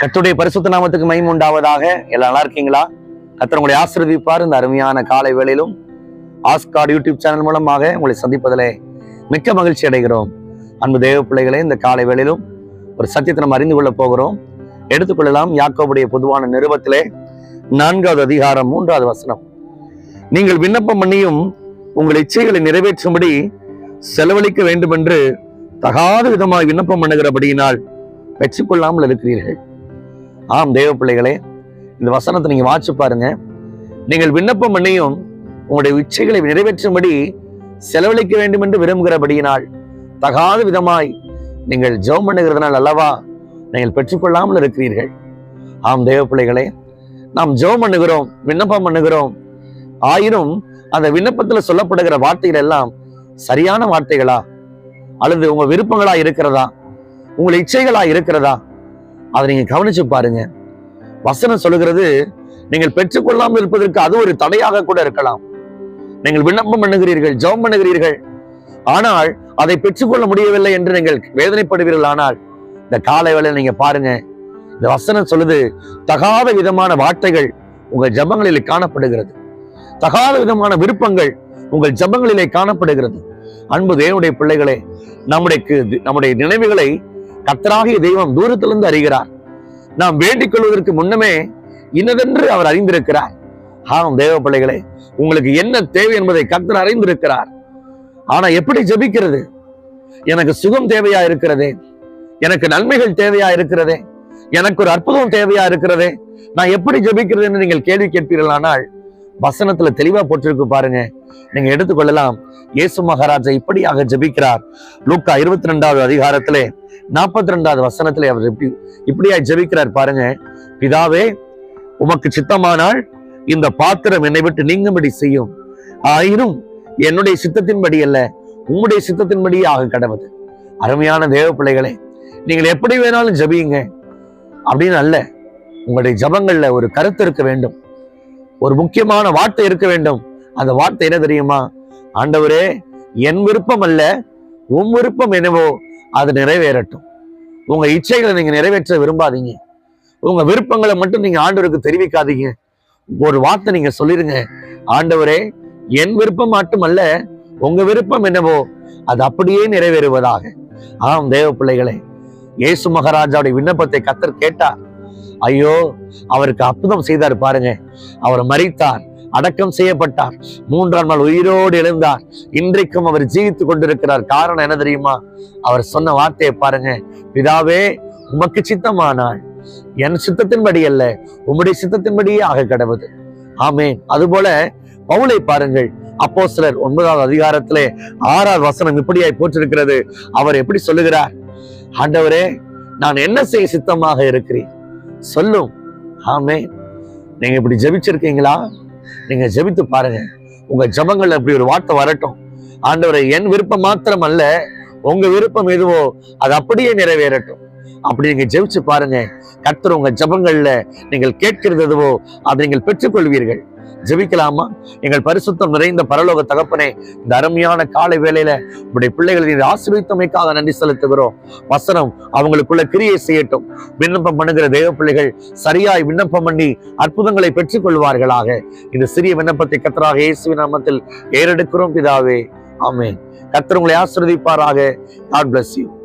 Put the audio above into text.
கத்துடைய பரிசுத்த நாமத்துக்கு மயம் உண்டாவதாக. எல்லாம் நல்லா இருக்கீங்களா? கர்த்தர் உங்களை ஆசீர்வதிப்பார் இந்த அருமையான காலை வேளையிலும். ஆஸ்கார் யூடியூப் சேனல் மூலமாக உங்களை சந்திப்பதிலே மிக்க மகிழ்ச்சி அடைகிறோம். அன்பு தேவ பிள்ளைகளே இந்த காலை வேளையிலும் ஒரு சத்தியத்தை நம்ம அறிந்து கொள்ள போகிறோம். எடுத்துக்கொள்ளலாம் யாக்கோவுடைய பொதுவான நிருபத்திலே நான்காவது அதிகாரம் மூன்றாவது வசனம். நீங்கள் விண்ணப்பம் பண்ணியும் உங்கள் இச்சைகளை நிறைவேற்றும்படி செலவழிக்க வேண்டும் என்று தகாத விதமாய் விண்ணப்பம் பண்ணுகிறபடியினால் பெற்றுக்கொள்ளாமல் இருக்கிறீர்கள். ஆம் தேவ பிள்ளைகளே இந்த வசனத்தை நீங்க வாட்சி பாருங்க. நீங்கள் விண்ணப்பம் பண்ணியும் உங்களுடைய இச்சைகளை நிறைவேற்றும்படி செலவழிக்க வேண்டும் என்று விரும்புகிறபடியினால் தகாத விதமாய் நீங்கள் ஜெபம் பண்ணுகிறதுனால் அல்லவா நீங்கள் பெற்றுக்கொள்ளாமல் இருக்கிறீர்கள். ஆம் தேவ பிள்ளைகளே நாம் ஜெபம் பண்ணுகிறோம் விண்ணப்பம் பண்ணுகிறோம். ஆயினும் அந்த விண்ணப்பத்தில் சொல்லப்படுகிற வார்த்தைகள் எல்லாம் சரியான வார்த்தைகளா? அல்லது உங்க விருப்பங்களா இருக்கிறதா? உங்கள் இச்சைகளா இருக்கிறதா? அதை நீங்க கவனிச்சு பாருங்க. வசனம் சொல்லுகிறது நீங்கள் பெற்றுக்கொள்ளாமல் இருப்பதற்கு அது ஒரு தடையாக கூட இருக்கலாம். நீங்கள் விண்ணப்பம் பண்ணுகிறீர்கள் ஜெபம் பண்ணுகிறீர்கள். ஆனால் அதை பெற்றுக்கொள்ள முடியவில்லை என்று நீங்கள் வேதனைப்படுவீர்கள் ஆனால் இந்த காலை வேலை நீங்க பாருங்க. இந்த வசனம் சொல்லுது தகாத விதமான வார்த்தைகள் உங்கள் ஜபங்களிலே காணப்படுகிறது. தகாத விதமான விருப்பங்கள் உங்கள் ஜபங்களிலே காணப்படுகிறது. அன்பு தேவனுடைய பிள்ளைகளே நம்முடைய நம்முடைய நினைவுகளை கத்தராகிய தெய்வம் தூரத்திலிருந்து அறிகிறார். நாம் வேண்டிக் கொள்வதற்கு முன்னமே இன்னதென்று அவர் அறிந்திருக்கிறார். ஆம் தேவ பிள்ளைகளே உங்களுக்கு என்ன தேவை என்பதை கத்தர் அறிந்திருக்கிறார். ஆனா எப்படி ஜெபிக்கிறது? எனக்கு சுகம் தேவையா இருக்கிறதே? எனக்கு நன்மைகள் தேவையா இருக்கிறதே? எனக்கு ஒரு அற்புதம் தேவையா இருக்கிறதே? நான் எப்படி ஜபிக்கிறது என்று நீங்கள் கேள்வி கேட்பீர்களானால் வசனத்துல தெளிவா போட்டிருக்கு பாருங்க. நீங்க எடுத்துக்கொள்ளலாம். இயேசு மகாராஜா இப்படியாக ஜெபிக்கிறார். லூக்கா இருபத்தி ரெண்டாவது அதிகாரத்திலே நாற்பத்தி ரெண்டாவது வசனத்திலே அவர் இப்படி இப்படியா ஜெபிக்கிறார் பாருங்க. பிதாவே உமக்கு சித்தமானால் இந்த பாத்திரம் என்னை விட்டு நீங்கும்படி செய்யும். ஆயினும் என்னுடைய சித்தத்தின்படி அல்ல உம்முடைய சித்தத்தின்படியே ஆக கடவுது அருமையான தேவ பிள்ளைகளே நீங்கள் எப்படி வேணாலும் ஜபியுங்க. அப்படின்னு அல்ல உங்களுடைய ஜபங்கள்ல ஒரு கருத்து இருக்க வேண்டும். ஒரு முக்கியமான வார்த்தை இருக்க வேண்டும். அந்த வார்த்தை என்ன தெரியுமா? ஆண்டவரே என் விருப்பம் அல்ல உன் விருப்பம் என்னவோ அது நிறைவேறட்டும். உங்க இச்சைகளை நீங்க நிறைவேற்ற விரும்பாதீங்க. உங்க விருப்பங்களை மட்டும் நீங்க ஆண்டவருக்கு தெரிவிக்காதீங்க. ஒரு வார்த்தை நீங்க சொல்லிருங்க. ஆண்டவரே என் விருப்பம் மட்டுமல்ல உங்க விருப்பம் என்னவோ அது அப்படியே நிறைவேறுவதாக. ஆம் தேவ பிள்ளைகளே இயேசு மகாராஜாவுடைய விண்ணப்பத்தை கத்தர் கேட்டார். ஐயோ அவருக்கு அற்புதம் செய்தார் பாருங்க. அவர் மறித்தார் அடக்கம் செய்யப்பட்டார் மூன்றாம் நாள் உயிரோடு எழுந்தார். இன்றைக்கும் அவர் ஜீவித்துக் கொண்டிருக்கிறார். காரணம் என்ன தெரியுமா? அவர் சொன்ன வார்த்தையை பாருங்க. பிதாவே உமக்கு சித்தமானால் என் சித்தத்தின்படி அல்ல உம்முடைய சித்தத்தின்படியே ஆக கடவுது. ஆமேன். அதுபோல பவுலை பாருங்கள். அப்போ சிலர் ஒன்பதாவது அதிகாரத்திலே ஆறாவது வசனம் இப்படியாய் போற்றிருக்கிறது. அவர் எப்படி சொல்லுகிறார்? ஆண்டவரே நான் என்ன செய்ய சித்தமாக இருக்கிறேன்? சொல்லும். ஆமே நீங்க இப்படி ஜெபிச்சிருக்கீங்களா? நீங்க ஜபித்து பாருங்க. உங்க ஜபங்கள்ல இப்படி ஒரு வார்த்தை வரட்டும். ஆண்டவரை என் விருப்பம் மாத்திரம் அல்ல உங்க விருப்பம் எதுவோ அது அப்படியே நிறைவேறட்டும். அப்படி நீங்க ஜெபிச்சு பாருங்க. கத்துற உங்க ஜபங்கள்ல நீங்கள் கேட்கிறது எதுவோ அதை நீங்கள் பெற்றுக்கொள்வீர்கள். ஜெபிக்கலாமா? எங்கள் பரிசுத்தம் நிறைந்த பரலோக தகப்பனே இந்த அருமையான காலை வேலையில உடைய பிள்ளைகளை நீர் ஆசிரியத்தமைக்காக நன்றி செலுத்துகிறோம். வசனம் அவங்களுக்குள்ள கிரியை செய்யட்டும். விண்ணப்பம் பண்ணுகிற தேவ பிள்ளைகள் சரியாய் விண்ணப்பம் பண்ணி அற்புதங்களை பெற்றுக் கொள்வார்களாக இந்த சிறிய விண்ணப்பத்தை கத்தராக இயேசு நாமத்தில் ஏறெடுக்கிறோம் பிதாவே. ஆமென். கர்த்தர் உங்களை ஆசீர்வதிப்பாராக. God bless you